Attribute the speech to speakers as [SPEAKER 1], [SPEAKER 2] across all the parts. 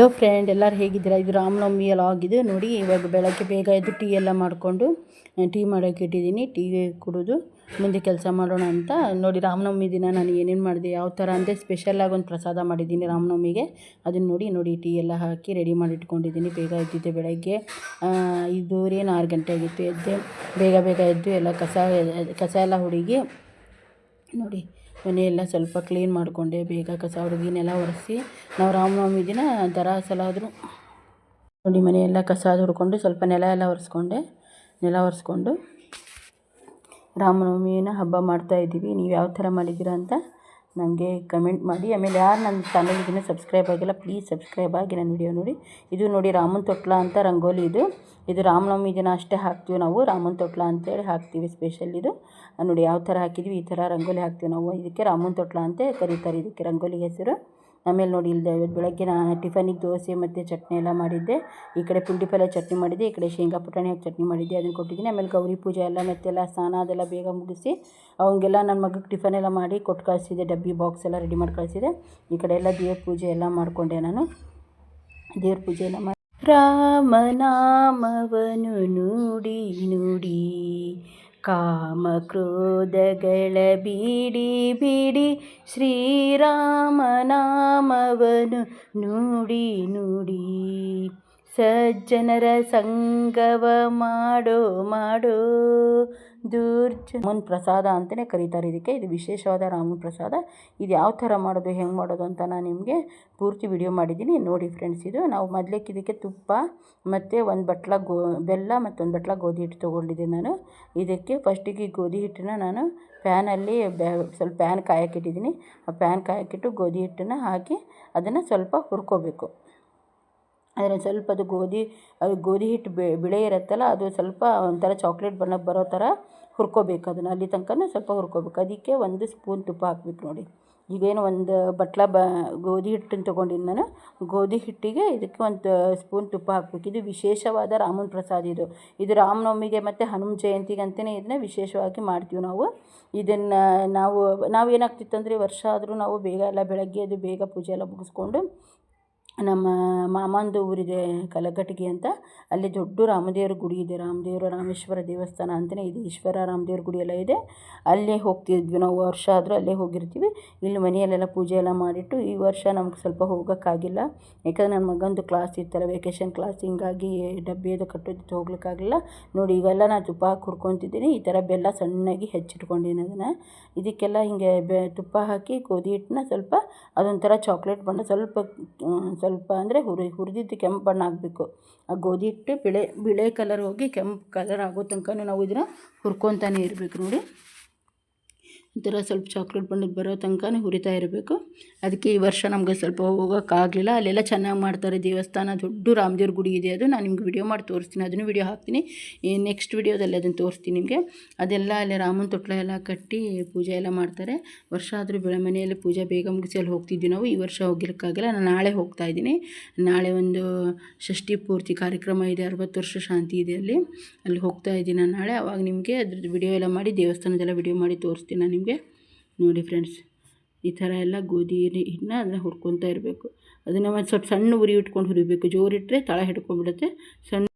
[SPEAKER 1] Hello friend ಎಲ್ಲರೂ ಹೇಗಿದ್ದೀರಾ? ಇದು ರಾಮನವಮಿ ಎಲ್ಲ ಆಗಿದೆ. ನೋಡಿ, ಇವಾಗ ಬೆಳಗ್ಗೆ ಬೇಗ ಎದ್ದು ಟೀ ಎಲ್ಲ ಮಾಡಿಕೊಂಡು ಟೀ ಮಾಡೋಕೆ ಇಟ್ಟಿದ್ದೀನಿ. ಟೀ ಕುಡಿದು ಮುಂದೆ ಕೆಲಸ ಮಾಡೋಣ ಅಂತ. ನೋಡಿ ರಾಮನವಮಿ ದಿನ ನಾನು ಏನೇನು ಮಾಡಿದೆ, ಯಾವ ಥರ ಅಂದರೆ ಸ್ಪೆಷಲಾಗಿ ಒಂದು ಪ್ರಸಾದ ಮಾಡಿದ್ದೀನಿ ರಾಮನವಮಿಗೆ ಅದನ್ನು ನೋಡಿ ನೋಡಿ, ಟೀ ಎಲ್ಲ ಹಾಕಿ ರೆಡಿ ಮಾಡಿ ಇಟ್ಕೊಂಡಿದ್ದೀನಿ. ಬೇಗ ಎದ್ದಿದ್ದೆ ಬೆಳಗ್ಗೆ. ಐದೂವರೆ ಆರು ಗಂಟೆ ಆಗಿತ್ತು. ಎದ್ದೆ, ಬೇಗ ಬೇಗ ಎದ್ದು ಎಲ್ಲ ಕಸ ಕಸ ಎಲ್ಲ ಹುಡುಗಿ, ನೋಡಿ ಮನೆಯೆಲ್ಲ ಸ್ವಲ್ಪ ಕ್ಲೀನ್ ಮಾಡಿಕೊಂಡೆ, ಬೇಗ ಕಸ, ಹುಡುಗಿನೆಲ್ಲ ನೆಲ ಒರೆಸಿ. ನಾವು ರಾಮನವಮಿ ದಿನ ದರ ಸಲ ನೋಡಿ, ಮನೆಯೆಲ್ಲ ಕಸ ಹುಡ್ಕೊಂಡು ಸ್ವಲ್ಪ ನೆಲ ಎಲ್ಲ ಒರೆಸ್ಕೊಂಡೆ. ನೆಲ ಒರೆಸ್ಕೊಂಡು ರಾಮನವಮಿನ ಹಬ್ಬ ಮಾಡ್ತಾಯಿದ್ದೀವಿ ನೀವು ಯಾವ ಥರ ಮಾಡಿದ್ದೀರಾ ಅಂತ ನನಗೆ ಕಮೆಂಟ್ ಮಾಡಿ. ಆಮೇಲೆ ಯಾರು ನನ್ನ ಚಾನಲ್ಗಿನ್ನ ಸಬ್ಸ್ಕ್ರೈಬ್ ಆಗಿಲ್ಲ, ಪ್ಲೀಸ್ ಸಬ್ಸ್ಕ್ರೈಬ್ ಆಗಿ ನನ್ನ ವಿಡಿಯೋ ನೋಡಿ. ಇದು ನೋಡಿ ರಾಮನ್ ತೊಟ್ಲ ಅಂತ ರಂಗೋಲಿ ಇದು. ಇದು ರಾಮನವಮಿ ದಿನ ಅಷ್ಟೇ ಹಾಕ್ತೀವಿ ನಾವು. ರಾಮನ್ ತೊಟ್ಲ ಅಂತೇಳಿ ಹಾಕ್ತೀವಿ ಸ್ಪೆಷಲ್ ಇದು. ನೋಡಿ ಯಾವ ಥರ ಹಾಕಿದ್ವಿ, ಈ ಥರ ರಂಗೋಲಿ ಹಾಕ್ತೀವಿ ನಾವು. ಇದಕ್ಕೆ ರಾಮನ್ ತೊಟ್ಲ ಅಂತ ಕರೀತಾರೆ ಇದಕ್ಕೆ ರಂಗೋಲಿ ಹೆಸರು. ಆಮೇಲೆ ನೋಡಿ ಇಲ್ಲಿ ಬೆಳಗ್ಗೆ ನಾನು ಟಿಫನಿಗೆ ದೋಸೆ ಮತ್ತು ಚಟ್ನಿ ಎಲ್ಲ ಮಾಡಿದ್ದೆ. ಈ ಕಡೆ ಪುಂಡಿ ಪಲ್ಯ ಚಟ್ನಿ ಮಾಡಿದ್ದೆ, ಈ ಕಡೆ ಶೇಂಗಾ ಪುಟಾಣಿ ಹಾಕಿ ಚಟ್ನಿ ಮಾಡಿದ್ದೆ, ಅದನ್ನು ಕೊಟ್ಟಿದ್ದೀನಿ. ಆಮೇಲೆ ಗೌರಿ ಪೂಜೆ ಎಲ್ಲ ಮತ್ತೆಲ್ಲ ಸ್ನಾನ ಅದೆಲ್ಲ ಬೇಗ ಮುಗಿಸಿ ಅವಂಗೆಲ್ಲ ನನ್ನ ಮಗಗೆ ಟಿಫನ್ ಎಲ್ಲ ಮಾಡಿ ಕೊಟ್ಟು ಕಳಿಸಿದೆ ಡಬ್ಬಿ ಬಾಕ್ಸ್ ಎಲ್ಲ ರೆಡಿ ಮಾಡಿ ಕಳಿಸಿದೆ ಈ ಕಡೆ ಎಲ್ಲ ದೇವ್ರ ಪೂಜೆ ಎಲ್ಲ ಮಾಡಿಕೊಂಡೆ ನಾನು. ದೇವ್ರ ಪೂಜೆ ಎಲ್ಲ ಮಾಡಿ ರಾಮನಾಮವನು ನುಡಿ ನುಡಿ ಕಾಮ ಕ್ರೋಧಗಳ ಬಿಡಿ ಬಿಡಿ ಶ್ರೀರಾಮನಾಮವನು ನುಡಿ ನುಡಿ. ಸಜ್ಜನರ ಸಂಗವ ಮಾಡೋ ಮಾಡೋ ದುರ್ಜ ರಾಮನ ಪ್ರಸಾದ ಅಂತಲೇ ಕರೀತಾರೆ. ಇದಕ್ಕೆ ಇದು ವಿಶೇಷವಾದ ರಾಮನ ಪ್ರಸಾದ ಇದು ಯಾವ ಥರ ಮಾಡೋದು, ಹೆಂಗೆ ಮಾಡೋದು ಅಂತ ನಾನು ನಿಮಗೆ ಪೂರ್ತಿ ವಿಡಿಯೋ ಮಾಡಿದ್ದೀನಿ. ನೋಡಿ ಫ್ರೆಂಡ್ಸ್, ಇದು ನಾವು ಮೊದಲಕ್ಕೆ ಇದಕ್ಕೆ ತುಪ್ಪ ಮತ್ತು ಒಂದು ಬಟ್ಲ ಗೋ, ಬೆಲ್ಲ ಮತ್ತು ಒಂದು ಬಟ್ಲ ಗೋಧಿ ಹಿಟ್ಟು ತೊಗೊಂಡಿದ್ದೆ ನಾನು. ಇದಕ್ಕೆ ಫಸ್ಟಿಗೆ ಗೋಧಿ ಹಿಟ್ಟನ್ನು ನಾನು ಪ್ಯಾನಲ್ಲಿ ಸ್ವಲ್ಪ ಪ್ಯಾನ್ ಕಾಯಕ್ಕಿಟ್ಟಿದ್ದೀನಿ ಆ ಪ್ಯಾನ್ ಕಾಯಕ್ಕಿಟ್ಟು ಗೋಧಿ ಹಿಟ್ಟನ್ನು ಹಾಕಿ ಅದನ್ನು ಸ್ವಲ್ಪ ಹುರ್ಕೋಬೇಕು. ಅದನ್ನು ಸ್ವಲ್ಪ ಅದು ಗೋಧಿ ಅದು ಗೋಧಿ ಹಿಟ್ಟು ಬಿಳೆ ಇರುತ್ತಲ್ಲ, ಅದು ಸ್ವಲ್ಪ ಒಂಥರ ಚಾಕ್ಲೇಟ್ ಬಣ್ಣಕ್ಕೆ ಬರೋ ಥರ ಹುರ್ಕೋಬೇಕು ಅದನ್ನು. ಅಲ್ಲಿ ತನಕನೂ ಸ್ವಲ್ಪ ಹುರ್ಕೋಬೇಕು. ಅದಕ್ಕೆ ಒಂದು ಸ್ಪೂನ್ ತುಪ್ಪ ಹಾಕ್ಬೇಕು ನೋಡಿ. ಈಗೇನು ಒಂದು ಬಟ್ಲ ಬ, ಗೋಧಿ ಹಿಟ್ಟನ್ನು ತೊಗೊಂಡಿದ್ದ ನಾನು. ಗೋಧಿ ಹಿಟ್ಟಿಗೆ ಇದಕ್ಕೆ ಒಂದು ಸ್ಪೂನ್ ತುಪ್ಪ ಹಾಕ್ಬೇಕು. ಇದು ವಿಶೇಷವಾದ ರಾಮನ ಪ್ರಸಾದ ಇದು. ಇದು ರಾಮನವಮಿಗೆ ಮತ್ತು ಹನುಮ ಜಯಂತಿಗೆ ಅಂತಲೇ ಇದನ್ನ ವಿಶೇಷವಾಗಿ ಮಾಡ್ತೀವಿ ನಾವು. ಇದನ್ನು ನಾವು ನಾವು ಏನಾಗ್ತಿತ್ತು ವರ್ಷ ಆದರೂ ನಾವು ಬೇಗ ಎಲ್ಲ ಬೆಳಗ್ಗೆ ಅದು ಬೇಗ ಪೂಜೆ ಎಲ್ಲ ಮುಗಿಸ್ಕೊಂಡು ನಮ್ಮ ಮಾಮಂದು ಊರಿದೆ ಕಲಘಟಗಿ ಅಂತ. ಅಲ್ಲಿ ದೊಡ್ಡ ರಾಮದೇವ್ರ ಗುಡಿ ಇದೆ. ರಾಮದೇವರ ರಾಮೇಶ್ವರ ದೇವಸ್ಥಾನ ಅಂತಲೇ ಇದೆ. ಈಶ್ವರ ರಾಮದೇವ್ರ ಗುಡಿ ಎಲ್ಲ ಇದೆ. ಅಲ್ಲೇ ಹೋಗ್ತಿದ್ವಿ ನಾವು ವರ್ಷ ಆದರೂ ಅಲ್ಲೇ ಹೋಗಿರ್ತೀವಿ. ಇಲ್ಲಿ ಮನೆಯಲ್ಲೆಲ್ಲ ಪೂಜೆ ಎಲ್ಲ ಮಾಡಿಟ್ಟು ಈ ವರ್ಷ ನಮ್ಗೆ ಸ್ವಲ್ಪ ಹೋಗೋಕ್ಕಾಗಿಲ್ಲ. ಯಾಕಂದ್ರೆ ನನ್ನ ಮಗಂದು ಕ್ಲಾಸ್ ಇತ್ತಲ್ಲ ವೆಕೇಷನ್ ಕ್ಲಾಸ್ ಹಿಂಗಾಗಿ ಡಬ್ಬಿ ಅದು ಕಟ್ಟೋದಿತ್ತು ಹೋಗ್ಲಿಕ್ಕಾಗಲಿಲ್ಲ ನೋಡಿ, ಈಗೆಲ್ಲ ನಾನು ತುಪ್ಪ ಹಾಕಿ ಈ ಥರ ಬೆಲ್ಲ ಸಣ್ಣಗೆ ಹೆಚ್ಚಿಟ್ಕೊಂಡಿದ್ದೀನಿ ಅದನ್ನು. ಇದಕ್ಕೆಲ್ಲ ಹಿಂಗೆ ಬೆ, ತುಪ್ಪ ಹಾಕಿ ಗೋಧಿ ಹಿಟ್ಟನ್ನ ಸ್ವಲ್ಪ ಅದೊಂಥರ ಚಾಕ್ಲೇಟ್ ಬಣ್ಣ ಸ್ವಲ್ಪ ಸ್ವಲ್ಪ ಅಂದರೆ ಹುರಿ, ಹುರಿದಿದ್ದು ಕೆಂಪು ಬಣ್ಣ ಆಗಬೇಕು. ಆ ಗೋಧಿ ಹಿಟ್ಟು ಬಿಳೆ ಬಿಳೆ ಕಲರ್ ಹೋಗಿ ಕೆಂಪು ಕಲರ್ ಆಗೋ ತನಕನೂ ನಾವು ಇದನ್ನು ಹುರ್ಕೊತಾನೆ ಇರಬೇಕು ನೋಡಿ. ಈ ಥರ ಸ್ವಲ್ಪ ಚಾಕ್ಲೇಟ್ ಬಣ್ಣದ ಬರೋ ತನಕ ಹುರಿತಾ ಇರಬೇಕು. ಅದಕ್ಕೆ ಈ ವರ್ಷ ನಮಗೆ ಸ್ವಲ್ಪ ಹೋಗೋಕ್ಕಾಗಲಿಲ್ಲ. ಅಲ್ಲೆಲ್ಲ ಚೆನ್ನಾಗಿ ಮಾಡ್ತಾರೆ ದೇವಸ್ಥಾನ. ದೊಡ್ಡ ರಾಮದೇವ್ರ ಗುಡಿ ಇದೆ ಅದು. ನಾನು ನಿಮ್ಗೆ ವಿಡಿಯೋ ಮಾಡಿ ತೋರಿಸ್ತೀನಿ. ಅದನ್ನು ವಿಡಿಯೋ ಹಾಕ್ತೀನಿ. ನೆಕ್ಸ್ಟ್ ವಿಡಿಯೋದಲ್ಲಿ ಅದನ್ನು ತೋರಿಸ್ತೀನಿ ನಿಮಗೆ. ಅದೆಲ್ಲ ಅಲ್ಲಿ ರಾಮನ ತೊಟ್ಲ ಎಲ್ಲ ಕಟ್ಟಿ ಪೂಜೆ ಎಲ್ಲ ಮಾಡ್ತಾರೆ. ವರ್ಷ ಆದರೂ ಬೆಳೆ ಮನೆಯಲ್ಲಿ ಪೂಜೆ ಬೇಗ ಮುಗಿಸಿ ಅಲ್ಲಿ ಹೋಗ್ತಿದ್ವಿ ನಾವು. ಈ ವರ್ಷ ಹೋಗಿರೋಕ್ಕಾಗಿಲ್ಲ. ನಾನು ನಾಳೆ ಹೋಗ್ತಾ ಇದ್ದೀನಿ. ನಾಳೆ ಒಂದು ಷಷ್ಠಿ ಪೂರ್ತಿ ಕಾರ್ಯಕ್ರಮ ಇದೆ. ಅರವತ್ತು ವರ್ಷ ಶಾಂತಿ ಇದೆ ಅಲ್ಲಿ. ಅಲ್ಲಿ ಹೋಗ್ತಾ ಇದ್ದೀನಿ ನಾಳೆ. ಅವಾಗ ನಿಮಗೆ ಅದ್ರದ್ದು ವಿಡಿಯೋ ಎಲ್ಲ ಮಾಡಿ ದೇವಸ್ಥಾನದೆಲ್ಲ ವಿಡಿಯೋ ಮಾಡಿ ತೋರಿಸ್ತೀನಿ ನಾನು ನಿಮಗೆ. ನೋಡಿ ಫ್ರೆಂಡ್ಸ್, ಈ ಥರ ಎಲ್ಲ ಗೋಧಿ ಹಿಟ್ಟನ್ನ ಅದನ್ನ ಹುರ್ಕೊತಾ ಇರಬೇಕು. ಅದನ್ನು ಒಂದು ಸ್ವಲ್ಪ ಸಣ್ಣ ಉರಿ ಇಟ್ಕೊಂಡು ಹುರಿಬೇಕು. ಜೋರಿಟ್ಟರೆ ತಳ ಹಿಡ್ಕೊಂಡ್ಬಿಡುತ್ತೆ. ಸಣ್ಣ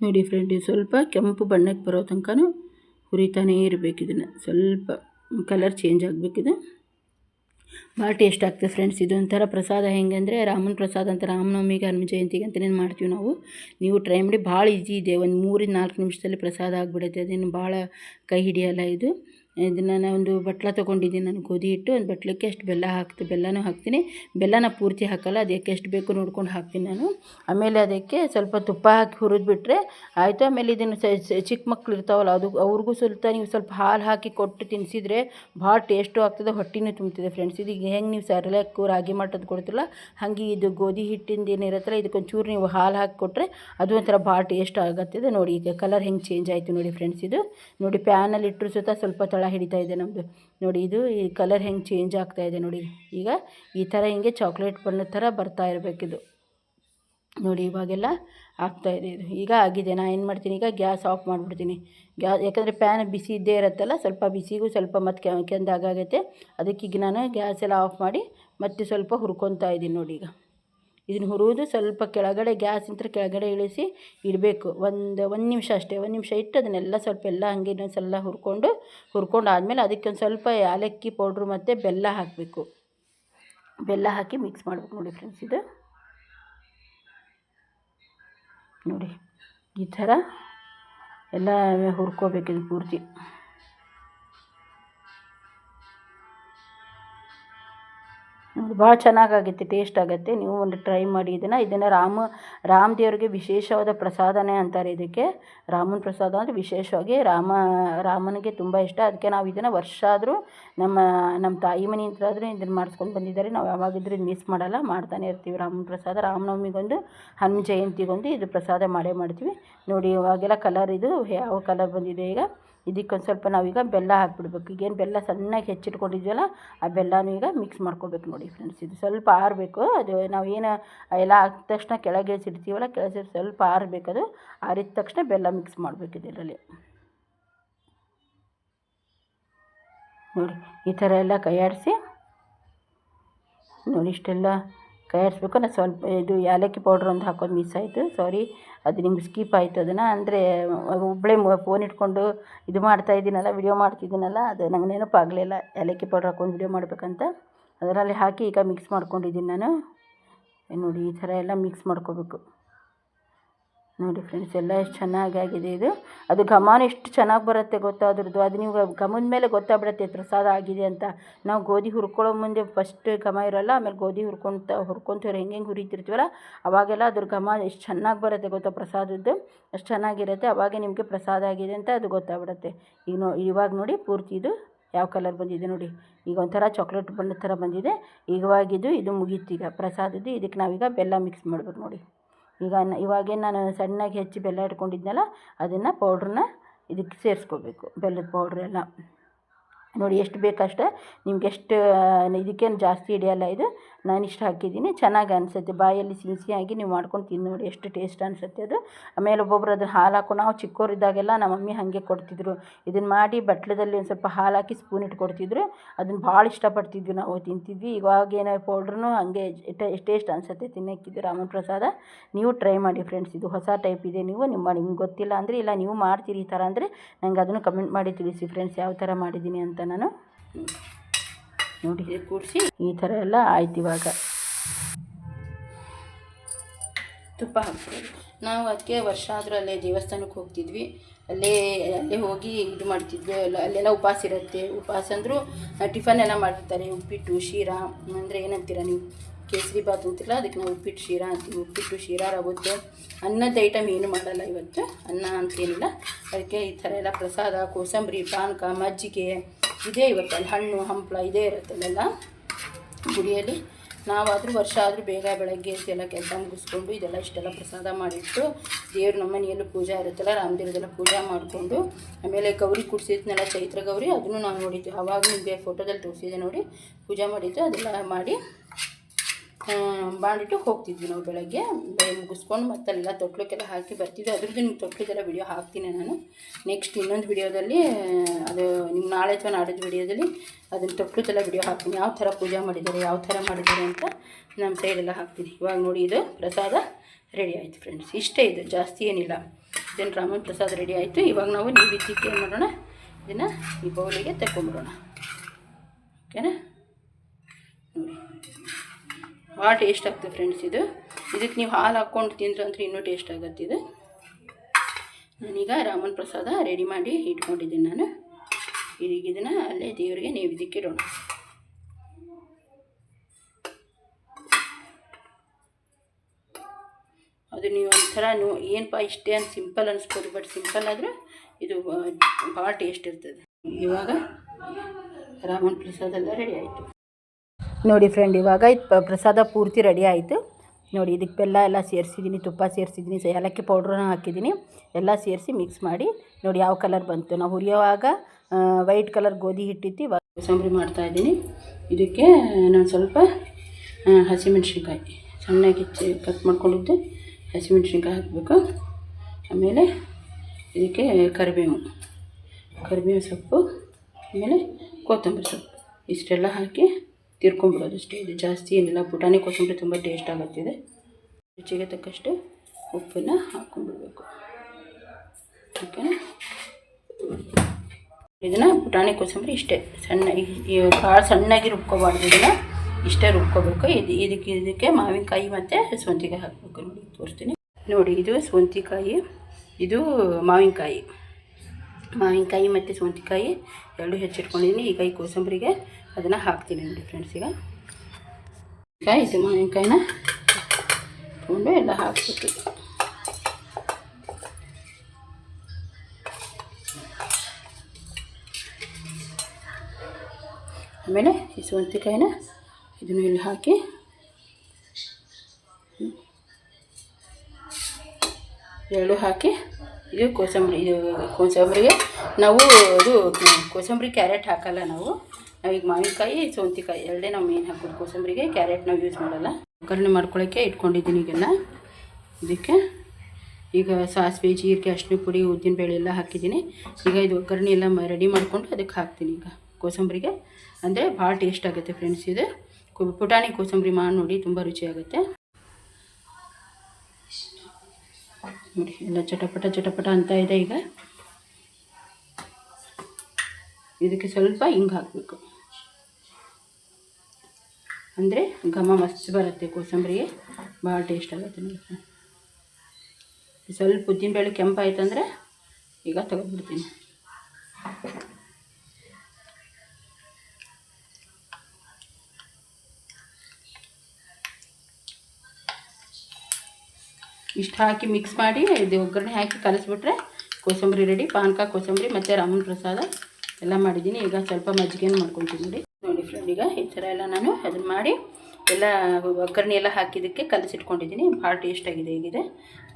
[SPEAKER 1] ನೋಡಿ ಫ್ರೆಂಡ್ ಸ್ವಲ್ಪ ಕೆಂಪು ಬಣ್ಣಕ್ಕೆ ಬರೋ ತನಕ ಹುರಿತಾನೇ ಇರಬೇಕು ಇದನ್ನು. ಸ್ವಲ್ಪ ಕಲರ್ ಚೇಂಜ್ ಆಗಬೇಕಿದೆ. ಭಾಳ ಟೇಸ್ಟ್ ಆಗ್ತದೆ ಫ್ರೆಂಡ್ಸ್, ಇದೊಂಥರ ಪ್ರಸಾದ. ಹೆಂಗೆ ಅಂದರೆ ರಾಮನ ಪ್ರಸಾದ ಅಂತ ರಾಮನವಮಿಗೆ, ಹನುಮ ಜಯಂತಿಗೆ ಅಂತಲೇ ಮಾಡ್ತೀವಿ ನಾವು. ನೀವು ಟ್ರೈ ಮಾಡಿ, ಭಾಳ ಈಜಿ ಇದೆ. ಒಂದು ಮೂರಿಂದ ನಾಲ್ಕು ನಿಮಿಷದಲ್ಲಿ ಪ್ರಸಾದ ಆಗಿಬಿಡುತ್ತೆ. ಅದೇನು ಭಾಳ ಕೈ ಹಿಡಿಯಲ್ಲ ಇದು. ಇದನ್ನು ನಾನು ಒಂದು ಬಟ್ಲ ತೊಗೊಂಡಿದ್ದೀನಿ. ನಾನು ಗೋಧಿ ಹಿಟ್ಟು, ಒಂದು ಬಟ್ಲಕ್ಕೆ ಎಷ್ಟು ಬೆಲ್ಲ ಹಾಕ್ತೀನಿ ಬೆಲ್ಲನೂ ಹಾಕ್ತೀನಿ. ಬೆಲ್ಲನ ಪೂರ್ತಿ ಹಾಕಲ್ಲ, ಅದಕ್ಕೆ ಎಷ್ಟು ಬೇಕು ನೋಡ್ಕೊಂಡು ಹಾಕ್ತೀನಿ ನಾನು. ಆಮೇಲೆ ಅದಕ್ಕೆ ಸ್ವಲ್ಪ ತುಪ್ಪ ಹಾಕಿ ಹುರಿದ್ಬಿಟ್ರೆ ಆಯಿತು. ಆಮೇಲೆ ಇದನ್ನು ಚಿಕ್ಕ ಮಕ್ಳು ಇರ್ತಾವಲ್ಲ, ಅದು ಅವ್ರಿಗೂ ಸ್ವಲ್ಪ ನೀವು ಸ್ವಲ್ಪ ಹಾಲು ಹಾಕಿ ಕೊಟ್ಟು ತಿನ್ನಿಸಿದ್ರೆ ಭಾಳ ಟೇಸ್ಟು ಆಗ್ತದೆ, ಹೊಟ್ಟೆನೂ ತುಂಬ್ತಿದೆ ಫ್ರೆಂಡ್ಸ್ ಇದು ಹೆಂಗೆ ನೀವು ಸರಳಕ್ಕೂ ರಾಗಿ ಮಟ್ಟದ ಕೊಡ್ತಿಲ್ಲ ಹಾಗೆ ಇದು ಗೋಧಿ ಹಿಟ್ಟಿಂದ ಏನಿರತ್ತಲ್ಲ, ಇದಕ್ಕೊಂಚೂರು ನೀವು ಹಾಲು ಹಾಕಿ ಕೊಟ್ಟರೆ ಅದು ಒಂಥರ ಭಾಳ ಟೇಸ್ಟ್ ಆಗುತ್ತದೆ ನೋಡಿ ಈಗ ಕಲರ್ ಹೆಂಗೆ ಚೇಂಜ್ ಆಯಿತು ನೋಡಿ ಫ್ರೆಂಡ್ಸ್ ಇದು. ನೋಡಿ ಪ್ಯಾನಲ್ಲಿ ಇಟ್ಟರು ಸುತ್ತ ಸ್ವಲ್ಪ ತಳ ಹಿಡಿತಾ ಇದೆ ನಮ್ಮದು ನೋಡಿ, ಇದು ಈ ಕಲರ್ ಹೆಂಗೆ ಚೇಂಜ್ ಆಗ್ತಾ ಇದೆ ನೋಡಿ. ಈಗ ಈ ಥರ ಹಿಂಗೆ ಚಾಕ್ಲೇಟ್ ಬಣ್ಣದ ಥರ ಬರ್ತಾ ಇರಬೇಕಿದು ನೋಡಿ, ಇವಾಗೆಲ್ಲ ಆಗ್ತಾ ಇದೆ ಇದು. ಈಗ ಆಗಿದೆ. ನಾನು ಏನು ಮಾಡ್ತೀನಿ? ಈಗ ಗ್ಯಾಸ್ ಆಫ್ ಮಾಡಿಬಿಡ್ತೀನಿ. ಗ್ಯಾ, ಯಾಕಂದರೆ ಪ್ಯಾನ್ ಬಿಸಿ ಇದ್ದೇ ಇರುತ್ತಲ್ಲ, ಸ್ವಲ್ಪ ಬಿಸಿಗೂ ಸ್ವಲ್ಪ ಮತ್ತು ಅದಕ್ಕೆ ಈಗ ನಾನು ಗ್ಯಾಸ್ ಎಲ್ಲ ಆಫ್ ಮಾಡಿ ಮತ್ತೆ ಸ್ವಲ್ಪ ಹುರ್ಕೊತಾ ಇದ್ದೀನಿ ನೋಡಿ ಈಗ. ಇದನ್ನು ಹುರಿದು ಸ್ವಲ್ಪ ಕೆಳಗಡೆ ಗ್ಯಾಸ್ ಇಂತ ಕೆಳಗಡೆ ಇಳಿಸಿ ಇಡಬೇಕು. ಒಂದು ಒಂದು ನಿಮಿಷ ಅಷ್ಟೇ. ಒಂದು ನಿಮಿಷ ಇಟ್ಟು ಅದನ್ನೆಲ್ಲ ಸ್ವಲ್ಪ ಎಲ್ಲ ಹಂಗೆ ಇನ್ನೊಂದು ಸಲ ಹುರ್ಕೊಂಡು ಹುರ್ಕೊಂಡು ಆದಮೇಲೆ ಅದಕ್ಕೆ ಒಂದು ಸ್ವಲ್ಪ ಏಲಕ್ಕಿ ಪೌಡ್ರು ಮತ್ತು ಬೆಲ್ಲ ಹಾಕಬೇಕು. ಬೆಲ್ಲ ಹಾಕಿ ಮಿಕ್ಸ್ ಮಾಡ್ಬೇಕು ನೋಡಿ ಫ್ರೆಂಡ್ಸ್ ಇದು. ನೋಡಿ ಈ ಥರ ಎಲ್ಲ ಹುರ್ಕೋಬೇಕು ಇದು ಪೂರ್ತಿ. ನೋಡಿ ಭಾಳ ಚೆನ್ನಾಗಾಗುತ್ತೆ ಟೇಸ್ಟ್ ಆಗುತ್ತೆ. ನೀವು ಒಂದು ಟ್ರೈ ಮಾಡಿ ಇದನ್ನು. ಇದನ್ನು ರಾಮ ರಾಮ ದೇವರಿಗೆ ವಿಶೇಷವಾದ ಪ್ರಸಾದನೇ ಅಂತಾರೆ ಇದಕ್ಕೆ. ರಾಮನ ಪ್ರಸಾದ ಅಂದರೆ ವಿಶೇಷವಾಗಿ ರಾಮ, ರಾಮನಿಗೆ ತುಂಬ ಇಷ್ಟ. ಅದಕ್ಕೆ ನಾವು ಇದನ್ನು ವರ್ಷ ಆದರೂ ನಮ್ಮ ನಮ್ಮ ತಾಯಿ ಮನೆ ಆದರೂ ಇದನ್ನು ಮಾಡಿಸ್ಕೊಂಡು ಬಂದಿದ್ದಾರೆ. ನಾವು ಯಾವಾಗಿದ್ರೂ ಮಿಸ್ ಮಾಡಲ್ಲ. ಮಾಡ್ತಾನೆ ಇರ್ತೀವಿ ರಾಮನ ಪ್ರಸಾದ. ರಾಮನವಮಿಗೊಂದು, ಹನುಮ ಜಯಂತಿಗೊಂದು ಇದು ಪ್ರಸಾದ ಮಾಡೇ ಮಾಡ್ತೀವಿ. ನೋಡಿ, ಇವಾಗೆಲ್ಲ ಕಲರ್ ಇದು, ಯಾವ ಕಲರ್ ಬಂದಿದೆ ಈಗ? ಇದಕ್ಕೊಂದು ಸ್ವಲ್ಪ ನಾವೀಗ ಬೆಲ್ಲ ಹಾಕ್ಬಿಡ್ಬೇಕು. ಈಗೇನು ಬೆಲ್ಲ ಸಣ್ಣಗೆ ಹೆಚ್ಚಿಟ್ಕೊಂಡಿದ್ವಲ್ಲ, ಆ ಬೆಲ್ಲನೂ ಈಗ ಮಿಕ್ಸ್ ಮಾಡ್ಕೋಬೇಕು ನೋಡಿ ಫ್ರೆಂಡ್ಸ್ ಇದು ಸ್ವಲ್ಪ ಆರಬೇಕು. ಅದು ನಾವು ಏನು ಎಲ್ಲ ಹಾಕಿದ ತಕ್ಷಣ ಕೆಳಗೆ ಇಳಿಸಿಡ್ತೀವಲ್ಲ ಕೆಳಗೆ ಸ್ವಲ್ಪ ಆರಬೇಕು ಅದು. ಆರಿದ ತಕ್ಷಣ ಬೆಲ್ಲ ಮಿಕ್ಸ್ ಮಾಡಬೇಕು ಇದರಲ್ಲಿ. ನೋಡಿ, ಈ ಥರ ಎಲ್ಲ ಕೈಯಾಡಿಸಿ ನೋಡಿ, ಇಷ್ಟೆಲ್ಲ ಕೈಯಾಡಿಸ್ಬೇಕು ನಾನು ಸ್ವಲ್ಪ ಇದು ಏಲಕ್ಕಿ ಪೌಡ್ರ್ ಒಂದು ಹಾಕೋದು ಮಿಸ್ ಆಯಿತು. ಸಾರಿ ಅದು ನಿಮ್ಗೆ ಸ್ಕಿಪ್ ಆಯಿತು ಅದನ್ನು. ಅಂದರೆ ಒಬ್ಬಳೇ ಫೋನ್ ಇಟ್ಕೊಂಡು ಇದು ಮಾಡ್ತಾ ಇದ್ದೀನಲ್ಲ ವಿಡಿಯೋ ಮಾಡ್ತಿದ್ದೀನಲ್ಲ, ಅದು ನಂಗೆ ನೆನಪಾಗಲಿಲ್ಲ ಏಲಕ್ಕಿ ಪೌಡ್ರ್ ಹಾಕೊಂಡು ವಿಡಿಯೋ ಮಾಡಬೇಕಂತ. ಅದರಲ್ಲಿ ಹಾಕಿ ಈಗ ಮಿಕ್ಸ್ ಮಾಡ್ಕೊಂಡಿದ್ದೀನಿ ನಾನು. ನೋಡಿ, ಈ ಥರ ಎಲ್ಲ ಮಿಕ್ಸ್ ಮಾಡ್ಕೋಬೇಕು. ನೋಡಿ ಫ್ರೆಂಡ್ಸ್ ಎಲ್ಲ ಎಷ್ಟು ಚೆನ್ನಾಗಿ ಆಗಿದೆ ಇದು. ಅದು ಘಮನ ಎಷ್ಟು ಚೆನ್ನಾಗಿ ಬರುತ್ತೆ ಗೊತ್ತಾ? ಅದ್ರದ್ದು ಅದು ನೀವು ಘಮದ ಮೇಲೆ ಗೊತ್ತಾಗ್ಬಿಡುತ್ತೆ, ಪ್ರಸಾದ ಆಗಿದೆ ಅಂತ. ನಾವು ಗೋಧಿ ಹುರ್ಕೊಳ್ಳೋ ಮುಂದೆ ಫಸ್ಟ್ ಘಮ ಇರೋಲ್ಲ, ಆಮೇಲೆ ಗೋಧಿ ಹುರ್ಕೊತ ಹುರ್ಕೊತೀವ್ರೆ ಹೆಂಗೆ ಹೆಂಗೆ ಹುರಿತಿರ್ತೀವಲ್ಲ, ಅವಾಗೆಲ್ಲ ಅದ್ರ ಘಮ ಎಷ್ಟು ಚೆನ್ನಾಗಿ ಬರುತ್ತೆ ಗೊತ್ತಾ ಪ್ರಸಾದದ್ದು? ಅಷ್ಟು ಚೆನ್ನಾಗಿರುತ್ತೆ, ಅವಾಗೆ ನಿಮಗೆ ಪ್ರಸಾದ ಆಗಿದೆ ಅಂತ ಅದು ಗೊತ್ತಾಗ್ಬಿಡುತ್ತೆ. ಈಗ ನೋ, ಇವಾಗ ನೋಡಿ ಪೂರ್ತಿ ಇದು ಯಾವ ಕಲರ್ ಬಂದಿದೆ ನೋಡಿ. ಈಗ ಒಂಥರ ಚಾಕ್ಲೇಟ್ ಬಣ್ಣದ ಥರ ಬಂದಿದೆ. ಈಗವಾಗಿದ್ದು ಇದು ಮುಗೀತು ಈಗ ಪ್ರಸಾದದ್ದು. ಇದಕ್ಕೆ ನಾವೀಗ ಬೆಲ್ಲ ಮಿಕ್ಸ್ ಮಾಡ್ಬೇಕು ನೋಡಿ. ಈಗ ಇವಾಗೇನು ನಾನು ಸಣ್ಣಗೆ ಹೆಚ್ಚಿ ಬೆಲ್ಲ ಇಟ್ಕೊಂಡಿದ್ನಲ್ಲ ಅದನ್ನು ಪೌಡ್ರನ್ನ ಇದಕ್ಕೆ ಸೇರಿಸ್ಕೋಬೇಕು ಬೆಲ್ಲದ ಪೌಡ್ರ್ ಎಲ್ಲ. ನೋಡಿ ಎಷ್ಟು ಬೇಕಷ್ಟೇ. ನಿಮ್ಗೆ ಎಷ್ಟು ಇದಕ್ಕೇನು ಜಾಸ್ತಿ ಹಿಡಿಯಲ್ಲ ಇದು. ನಾನು ಇಷ್ಟು ಹಾಕಿದ್ದೀನಿ. ಚೆನ್ನಾಗಿ ಅನಿಸುತ್ತೆ. ಬಾಯಲ್ಲಿ ಸಿಹಿಸಿಯಾಗಿ ನೀವು ಮಾಡ್ಕೊಂಡು ತಿಂದು ನೋಡಿ ಎಷ್ಟು ಟೇಸ್ಟ್ ಅನಿಸುತ್ತೆ ಅದು. ಆಮೇಲೆ ಒಬ್ಬೊಬ್ರು ಅದನ್ನು ಹಾಲು ಹಾಕೋ. ನಾವು ಚಿಕ್ಕೋರಿದ್ದಾಗೆಲ್ಲ ನಮ್ಮ ಮಮ್ಮಿ ಹಾಗೆ ಕೊಡ್ತಿದ್ರು. ಇದನ್ನು ಮಾಡಿ ಬಟ್ಲದಲ್ಲಿ ಒಂದು ಸ್ವಲ್ಪ ಹಾಲು ಹಾಕಿ ಸ್ಪೂನ್ ಇಟ್ಟು ಕೊಡ್ತಿದ್ರು. ಅದನ್ನು ಭಾಳ ಇಷ್ಟಪಡ್ತಿದ್ವಿ ನಾವು. ತಿಂತಿದ್ವಿ. ಇವಾಗೇನೋ ಪೌಡ್ರೂ ಹಾಗೆ ಟೇಸ್ಟ್ ಅನಿಸುತ್ತೆ ತಿನ್ನೋಕ್ಕಿದ್ದು ರಾಮನ್ ಪ್ರಸಾದ. ನೀವು ಟ್ರೈ ಮಾಡಿ ಫ್ರೆಂಡ್ಸ್. ಇದು ಹೊಸ ಟೈಪ್ ಇದೆ. ನೀವು ನಿಮ್ಮ ನಿಮ್ಗೆ ಗೊತ್ತಿಲ್ಲ ಅಂದರೆ ಇಲ್ಲ, ನೀವು ಮಾಡ್ತೀರಿ ಈ ಥರ ಅಂದರೆ ನನಗೆ ಅದನ್ನು ಕಮೆಂಟ್ ಮಾಡಿ ತಿಳಿಸಿ ಫ್ರೆಂಡ್ಸ್. ಯಾವ ಥರ ಮಾಡಿದ್ದೀನಿ ಅಂತ ನಾನು ನೋಡಿ ಕೂಡಿಸಿ. ಈ ಥರ ಎಲ್ಲ ಆಯ್ತು ಇವಾಗ. ತುಪ್ಪ ಹಾಕ್ತೀವಿ ನಾವು ಅದಕ್ಕೆ ವರ್ಷ ಆದರೂ ಅಲ್ಲೇ ದೇವಸ್ಥಾನಕ್ಕೆ ಹೋಗ್ತಿದ್ವಿ. ಅಲ್ಲೇ ಅಲ್ಲೇ ಹೋಗಿ ಇದು ಮಾಡ್ತಿದ್ವಿ. ಅಲ್ಲ ಅಲ್ಲೆಲ್ಲ ಉಪವಾಸ ಇರುತ್ತೆ. ಉಪವಾಸ ಅಂದರೂ ಟಿಫನ್ ಎಲ್ಲ ಮಾಡಿರ್ತಾರೆ. ಉಪ್ಪಿಟ್ಟು ಶೀರಾ. ಅಂದರೆ ಏನಂತೀರ ನೀವು? ಕೇಸರಿ ಬಾತ್ ಅಂತಿಲ್ಲ ಅದಕ್ಕೆ ನಾವು ಉಪ್ಪಿಟ್ಟು ಶೀರಾ ಅಂತೀವಿ. ಉಪ್ಪಿಟ್ಟು ಶೀರಾ ಆಗುತ್ತೆ ಅನ್ನದ ಐಟಮ್ ಏನು ಮಾಡಲ್ಲ ಇವತ್ತು. ಅನ್ನ ಅಂತೇನಿಲ್ಲ ಅದಕ್ಕೆ ಈ ಥರ ಎಲ್ಲ ಪ್ರಸಾದ ಕೋಸಂಬರಿ ಪಾನಕ ಮಜ್ಜಿಗೆ ಇದೇ, ಇವತ್ತು ಅಲ್ಲಿ ಹಣ್ಣು, ಹಂಪಲ ಇದೇ ಇರುತ್ತೆ ಅಲ್ಲೆಲ್ಲ. ಗುಡಿಯಲ್ಲಿ. ನಾವಾದರೂ ವರ್ಷ ಆದರೂ ಬೇಗ ಬೆಳಗ್ಗೆ ಎಲ್ಲ ಕೆಲಸ ಮುಗಿಸ್ಕೊಂಡು ಇದೆಲ್ಲ ಇಷ್ಟೆಲ್ಲ ಪ್ರಸಾದ ಮಾಡಿಟ್ಟು ದೇವ್ರ ನಮ್ಮ ಮನೆಯಲ್ಲೂ ಪೂಜೆ ಇರುತ್ತಲ್ಲ, ರಾಮದೇವ್ರದೆಲ್ಲ ಪೂಜೆ ಮಾಡಿಕೊಂಡು, ಆಮೇಲೆ ಗೌರಿ ಕುಡಿಸಿದ್ನೆಲ್ಲ, ಚೈತ್ರ ಗೌರಿ, ಅದನ್ನು ನಾವು ನೋಡಿದ್ವಿ. ಆವಾಗ ನಿಮಗೆ ಫೋಟೋದಲ್ಲಿ ತೋರಿಸಿದೆ ನೋಡಿ. ಪೂಜೆ ಮಾಡಿದ್ದು ಅದೆಲ್ಲ ಮಾಡಿ ಮಾಡಿಟ್ಟು ಹೋಗ್ತಿದ್ವಿ ನಾವು ಬೆಳಗ್ಗೆ. ಬೆಳೆ ಮುಗಿಸ್ಕೊಂಡು ಮತ್ತೆಲ್ಲ ತೊಟ್ಲಕ್ಕೆಲ್ಲ ಹಾಕಿ ಬರ್ತಿದ್ವಿ. ಅದ್ರದ್ದು ನಿಮ್ಗೆ ತೊಟ್ಲಿದೆಲ್ಲ ವಿಡಿಯೋ ಹಾಕ್ತೀನಿ ನಾನು. ನೆಕ್ಸ್ಟ್ ಇನ್ನೊಂದು ವಿಡಿಯೋದಲ್ಲಿ ಅದು ನಿಮ್ಮ ನಾಳೆ ಅಥವಾ ನಾಡಿದ್ದು ವಿಡಿಯೋದಲ್ಲಿ ಅದನ್ನು ತೊಟ್ಲದೆಲ್ಲ ವಿಡಿಯೋ ಹಾಕ್ತೀನಿ. ಯಾವ ಥರ ಪೂಜೆ ಮಾಡಿದ್ದಾರೆ, ಯಾವ ಥರ ಮಾಡಿದ್ದಾರೆ ಅಂತ ನಮ್ಮ ಸೈಡೆಲ್ಲ ಹಾಕ್ತೀನಿ. ಇವಾಗ ನೋಡಿ ಇದು ಪ್ರಸಾದ ರೆಡಿ ಆಯಿತು ಫ್ರೆಂಡ್ಸ್ ಇಷ್ಟೇ ಇದು, ಜಾಸ್ತಿ ಏನಿಲ್ಲ. ಇದನ್ನು ರಾಮನ್ ಪ್ರಸಾದ ರೆಡಿ ಆಯಿತು. ಇವಾಗ ನಾವು ನೈವೇದ್ಯಕ್ಕೆ ಏನು ಮಾಡೋಣ ಇದನ್ನು ಈ ಬೌಲಿಗೆ ಓಕೆನಾ ನೋಡಿ ಭಾಳ ಟೇಸ್ಟ್ ಆಗ್ತದೆ ಫ್ರೆಂಡ್ಸ್ ಇದು. ಇದಕ್ಕೆ ನೀವು ಹಾಲು ಹಾಕ್ಕೊಂಡು ತಿಂದ್ರೆ ಅಂದ್ರೆ ಇನ್ನೂ ಟೇಸ್ಟ್ ಆಗುತ್ತೆ ಇದು. ನಾನೀಗ ರಾಮನ್ ಪ್ರಸಾದ ರೆಡಿ ಮಾಡಿ ಇಟ್ಕೊಂಡಿದ್ದೀನಿ ನಾನು. ಈಗ ಇದನ್ನು ಅಲ್ಲೇ ದೇವರಿಗೆ ನೈವೇದ್ಯಕ್ಕೆ ಇಡೋಣ. ಅದು ನೀವು ಒಂಥರ ನೋ ಏನಪ್ಪ ಇಷ್ಟೇ ಅಂತ ಸಿಂಪಲ್ ಅನಿಸ್ಬೋದು, ಬಟ್ ಸಿಂಪಲ್ ಆದರೆ ಇದು ಭಾಳ ಟೇಸ್ಟ್ ಇರ್ತದೆ. ಇವಾಗ ರಾಮನ್ ಪ್ರಸಾದ ಎಲ್ಲ ರೆಡಿ ಆಯಿತು. ನೋಡಿ ಫ್ರೆಂಡ್ ಇವಾಗ ಇದು ಪ್ರಸಾದ ಪೂರ್ತಿ ರೆಡಿ ಆಯಿತು. ನೋಡಿ ಇದಕ್ಕೆ ಬೆಲ್ಲ ಎಲ್ಲ ಸೇರಿಸಿದ್ದೀನಿ ತುಪ್ಪ ಸೇರಿಸಿದ್ದೀನಿ ಏಲಕ್ಕಿ ಪೌಡ್ರನ್ನ ಹಾಕಿದ್ದೀನಿ ಎಲ್ಲ ಸೇರಿಸಿ ಮಿಕ್ಸ್ ಮಾಡಿ, ನೋಡಿ ಯಾವ ಕಲರ್ ಬಂತು. ನಾವು ಹುರಿಯೋವಾಗ ವೈಟ್ ಕಲರ್ ಗೋಧಿ ಹಿಟ್ಟಿತ್ತು, ಇವಾಗ ಕೋಸಂಬರಿ ಮಾಡ್ತಾಯಿದ್ದೀನಿ ಇದಕ್ಕೆ ನಾನು ಸ್ವಲ್ಪ ಹಸಿಮೆಣ್ಸಿನ್ಕಾಯಿ. ಸಣ್ಣಗೆ ಕಟ್ ಮಾಡ್ಕೊಂಡಿದ್ದು. ಹಸಿಮೆಣ್ಸಿನ್ಕಾಯಿ ಹಾಕಬೇಕು. ಆಮೇಲೆ ಇದಕ್ಕೆ ಕರಿಬೇವು. ಕರಿಬೇವು ಸೊಪ್ಪು, ಆಮೇಲೆ ಕೊತ್ತಂಬರಿ ಸೊಪ್ಪು. ಇಷ್ಟೆಲ್ಲ ಹಾಕಿ ತಿರ್ಕೊಂಬಿಡೋದು ಅಷ್ಟೇ ಇದು ಜಾಸ್ತಿ ಏನಿಲ್ಲ. ಪುಟಾಣಿ ಕೊತ್ತಂಬರಿ ತುಂಬ ಟೇಸ್ಟ್ ಆಗುತ್ತಿದೆ. ರುಚಿಗೆ ತಕ್ಕಷ್ಟು ಉಪ್ಪನ್ನು ಹಾಕ್ಕೊಂಡ್ಬಿಡ್ಬೇಕು ಓಕೆನಾ ಇದನ್ನು ಪುಟಾಣಿ ಕೋಸಂಬರಿ ಇಷ್ಟೇ. ಸಣ್ಣ ಭಾಳ ಸಣ್ಣಾಗಿ ರುಬ್ಕೋಬಾರ್ದು ಇದನ್ನು. ಇಷ್ಟೇ ರುಬ್ಕೋಬೇಕು. ಇದು, ಇದಕ್ಕೆ ಇದಕ್ಕೆ ಮಾವಿನಕಾಯಿ ಮತ್ತು ಸೌಂತಿಕಾಯಿ ಹಾಕಬೇಕು ನೋಡಿ, ತೋರಿಸ್ತೀನಿ. ನೋಡಿ, ಇದು ಸೌಂತಿಕಾಯಿ ಇದು ಮಾವಿನಕಾಯಿ. ಮಾವಿನಕಾಯಿ ಮತ್ತು ಸೌಂತಿಕಾಯಿ ಎರಡು ಹೆಚ್ಚಿಟ್ಕೊಂಡಿದ್ದೀನಿ. ಈಗ ಈ ಕೋಸಂಬರಿಗೆ ಅದನ್ನು ಹಾಕ್ತೀನಿ ನೋಡಿ ಫ್ರೆಂಡ್ಸ್ ಈಗ. ಈಗ ಇದು ಮಾವಿನಕಾಯಿನ. ತೊಗೊಂಡು ಎಲ್ಲ ಹಾಕ್ಬಿಟ್ಟು. ಆಮೇಲೆ ಈ ಸೌಂತಿಕಾಯಿನ ಇದನ್ನು ಇಲ್ಲಿ ಹಾಕಿ. ಎಳ್ಳು ಹಾಕಿ. ಇದು ಕೋಸಂಬರಿ, ಇದು ಕೋಸಂಬರಿಗೆ ನಾವು ಇದು ಕೋಸಂಬರಿ ಕ್ಯಾರೆಟ್ ಹಾಕಲ್ಲ ನಾವು. ನಾವೀಗ ಮಾವಿನಕಾಯಿ, ಸೌಂತಿಕಾಯಿ ಎರಡೇ ನಾವು ಮೇನ್ ಹಾಕೋದು ಕೋಸಂಬರಿಗೆ ಕ್ಯಾರೆಟ್ ನಾವು ಯೂಸ್ ಮಾಡಲ್ಲ. ಒಗ್ಗರಣೆ ಮಾಡ್ಕೊಳ್ಳೋಕ್ಕೆ ಇಟ್ಕೊಂಡಿದ್ದೀನಿ ಈಗೆಲ್ಲ ಇದಕ್ಕೆ ಈಗ ಸಾಸಿವೆ, ಜೀರಿಗೆ ಅಷ್ಟು ಪುಡಿ ಉದ್ದಿನಬೇಳೆ ಎಲ್ಲ ಹಾಕಿದ್ದೀನಿ. ಈಗ ಇದು ಒಗ್ಗರಣೆ ಎಲ್ಲ ರೆಡಿ ಮಾಡಿಕೊಂಡು ಅದಕ್ಕೆ ಹಾಕ್ತೀನಿ ಈಗ ಕೋಸಂಬರಿಗೆ. ಅಂದರೆ ಭಾಳ ಟೇಸ್ಟ್ ಆಗುತ್ತೆ ಫ್ರೆಂಡ್ಸ್ ಇದು. ಪುಟಾಣಿ ಕೋಸಂಬರಿ ಮಾಡಿ ನೋಡಿ ತುಂಬ ರುಚಿಯಾಗುತ್ತೆ ನೋಡಿ, ಎಲ್ಲ ಚಟಪಟ ಚಟಪಟ ಅಂತ ಇದೆ ಈಗ. ಇದಕ್ಕೆ ಸ್ವಲ್ಪ ಹಿಂಗೆ ಹಾಕಬೇಕು. ಅಂದರೆ ಘಮ ಮಸ್ತ್ ಬರುತ್ತೆ ಕೋಸಂಬರಿಗೆ. ಭಾಳ ಟೇಸ್ಟ್ ಆಗುತ್ತೆ ನೋಡಿ ಸ್ವಲ್ಪ ಉದ್ದಿನಬೇಳೆ ಕೆಂಪಾಯ್ತು ಅಂದರೆ ಈಗ ತಗೊಂಡ್ಬಿಡ್ತೀನಿ. ಇಷ್ಟು ಹಾಕಿ ಮಿಕ್ಸ್ ಮಾಡಿ ಇದು ಒಗ್ಗರಣೆ ಹಾಕಿ ಕಲಿಸ್ಬಿಟ್ರೆ ಕೋಸಂಬರಿ ರೆಡಿ ಪಾನಕ, ಕೋಸಂಬರಿ ಮತ್ತು ರಾಮನ ಪ್ರಸಾದ ಎಲ್ಲ ಮಾಡಿದ್ದೀನಿ. ಈಗ ಸ್ವಲ್ಪ ಮಜ್ಜಿಗೆ ಮಾಡ್ಕೊತೀನಿ ನೋಡಿ. ಫ್ರೆಂಡ್ ಈಗ ಈ ಥರ ಎಲ್ಲ ನಾನು ಅದನ್ನು ಮಾಡಿ ಎಲ್ಲ ಒಗ್ಗರಣೆ ಎಲ್ಲ ಹಾಕಿದ್ದಕ್ಕೆ ಕಲಸಿಟ್ಕೊಂಡಿದ್ದೀನಿ. ಭಾಳ ಟೇಸ್ಟಾಗಿದೆ ಹೇಗಿದೆ.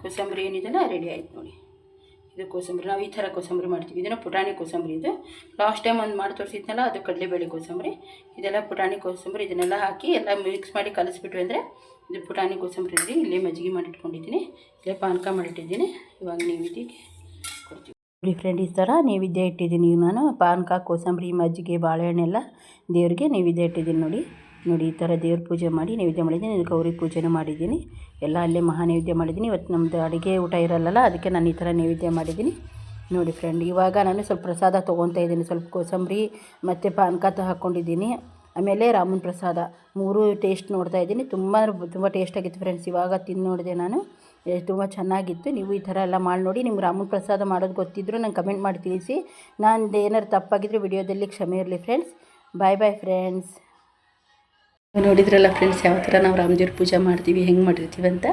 [SPEAKER 1] ಕೋಸಂಬರಿ ಏನಿದೆಲ್ಲ ರೆಡಿ ಆಯ್ತು ನೋಡಿ. ಇದು ಕೋಸಂಬರಿ. ನಾವು ಈ ಥರ ಕೋಸಂಬರಿ ಮಾಡ್ತೀವಿ. ಇದನ್ನು ಪುಟಾಣಿ ಕೋಸಂಬರಿ ಇದು. ಲಾಸ್ಟ್ ಟೈಮ್ ಒಂದು ಮಾಡಿ ತೋರಿಸಿದ್ನಲ್ಲ, ಅದು ಕಡಲೆಬೇಳೆ ಕೋಸಂಬರಿ. ಇದೆಲ್ಲ ಪುಟಾಣಿ ಕೋಸಂಬರಿ, ಇದನ್ನೆಲ್ಲ ಹಾಕಿ ಎಲ್ಲ ಮಿಕ್ಸ್ ಮಾಡಿ ಕಲಿಸ್ಬಿಟ್ವಿ ಅಂದರೆ ಇದು ಪುಟಾಣಿ ಕೋಸಂಬರಿ ಇಲ್ಲಿ ಮಜ್ಜಿಗೆ ಮಾಡಿಟ್ಕೊಂಡಿದ್ದೀನಿ ಇಲ್ಲೇ ಪಾನಕ ಮಾಡಿಟ್ಟಿದ್ದೀನಿ ಇವಾಗ ನೀವು ಕೊಡ್ತೀವಿ ನೋಡಿ ಫ್ರೆಂಡ್ ಈ ಥರ ನೈವೇದ್ಯ ಇಟ್ಟಿದ್ದೀನಿ ನಾನು ಪಾನಕ ಕೋಸಂಬರಿ, ಮಜ್ಜಿಗೆ, ಬಾಳೆಹಣ್ಣೆಲ್ಲ ದೇವರಿಗೆ ನೈವೇದ್ಯ ಇಟ್ಟಿದ್ದೀನಿ ನೋಡಿ ನೋಡಿ ಈ ಥರ ದೇವ್ರ ಪೂಜೆ ಮಾಡಿ ನೈವೇದ್ಯ ಮಾಡಿದ್ದೀನಿ ಗೌರಿ ಪೂಜೆನೂ ಮಾಡಿದ್ದೀನಿ, ಎಲ್ಲ ಅಲ್ಲೇ ಮಹಾ ನೈವೇದ್ಯ ಮಾಡಿದ್ದೀನಿ ಇವತ್ತು ನಮ್ಮದು ಅಡುಗೆ ಊಟ ಇರಲ್ಲಲ್ಲ, ಅದಕ್ಕೆ ನಾನು ಈ ಥರ ನೈವೇದ್ಯ ಮಾಡಿದ್ದೀನಿ. ನೋಡಿ ಫ್ರೆಂಡ್ ಇವಾಗ ನಾನು ಸ್ವಲ್ಪ ಪ್ರಸಾದ ತೊಗೊತಾ ಇದ್ದೀನಿ, ಸ್ವಲ್ಪ ಕೋಸಂಬರಿ ಮತ್ತು ಪಾನಕ ಹಾಕ್ಕೊಂಡಿದ್ದೀನಿ ಆಮೇಲೆ ರಾಮನ ಪ್ರಸಾದ, ಮೂರು ಟೇಸ್ಟ್ ನೋಡ್ತಾ ಇದ್ದೀನಿ, ತುಂಬ ತುಂಬ ಟೇಸ್ಟ್ ಆಗಿತ್ತು ಫ್ರೆಂಡ್ಸ್ ಇವಾಗ ತಿಂದು ನೋಡಿದೆ ನಾನು. ತುಂಬ ಚೆನ್ನಾಗಿತ್ತು. ನೀವು ಈ ಥರ ಎಲ್ಲ ಮಾಡಿ ನೋಡಿ, ನಿಮ್ಗೆ ರಾಮನ ಪ್ರಸಾದ ಮಾಡೋದು ಗೊತ್ತಿದ್ರು ನಂಗೆ ಕಮೆಂಟ್ ಮಾಡಿ ತಿಳಿಸಿ. ನಾನು ಏನಾರು ತಪ್ಪಾಗಿದ್ದರೆ ವಿಡಿಯೋದಲ್ಲಿ ಕ್ಷಮೆ ಇರಲಿ ಫ್ರೆಂಡ್ಸ್. Bye bye friends. ನೋಡಿದ್ರಲ್ಲ ಫ್ರೆಂಡ್ಸ್, ಯಾವ ಥರ ನಾವು ರಾಮದೇವ್ರ ಪೂಜೆ ಮಾಡ್ತೀವಿ, ಹೆಂಗೆ ಮಾಡಿರ್ತೀವಿ ಅಂತ.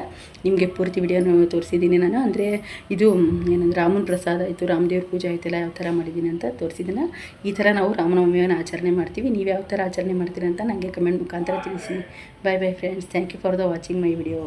[SPEAKER 1] ನಿಮಗೆ ಪೂರ್ತಿ ವಿಡಿಯೋನ ತೋರಿಸಿದ್ದೀನಿ ನಾನು. ಅಂದರೆ ಇದು ಏನಂದ್ರೆ ರಾಮನ ಪ್ರಸಾದ ಆಯಿತು, ರಾಮದೇವ್ರ ಪೂಜೆ ಆಯ್ತಲ್ಲ ಯಾವ ಥರ ಮಾಡಿದ್ದೀನಿ ಅಂತ ತೋರಿಸಿದ್ದೀನಿ ಈ ಥರ ನಾವು ರಾಮನವಮಿಯನ್ನು ಆಚರಣೆ ಮಾಡ್ತೀವಿ. ನೀವು ಯಾವ ಥರ ಆಚರಣೆ ಮಾಡ್ತೀರಿ ಅಂತ ನನಗೆ ಕಮೆಂಟ್ ಮುಖಾಂತರ ತಿಳಿಸಿ. Bye bye friends. Thank you for the watching my video.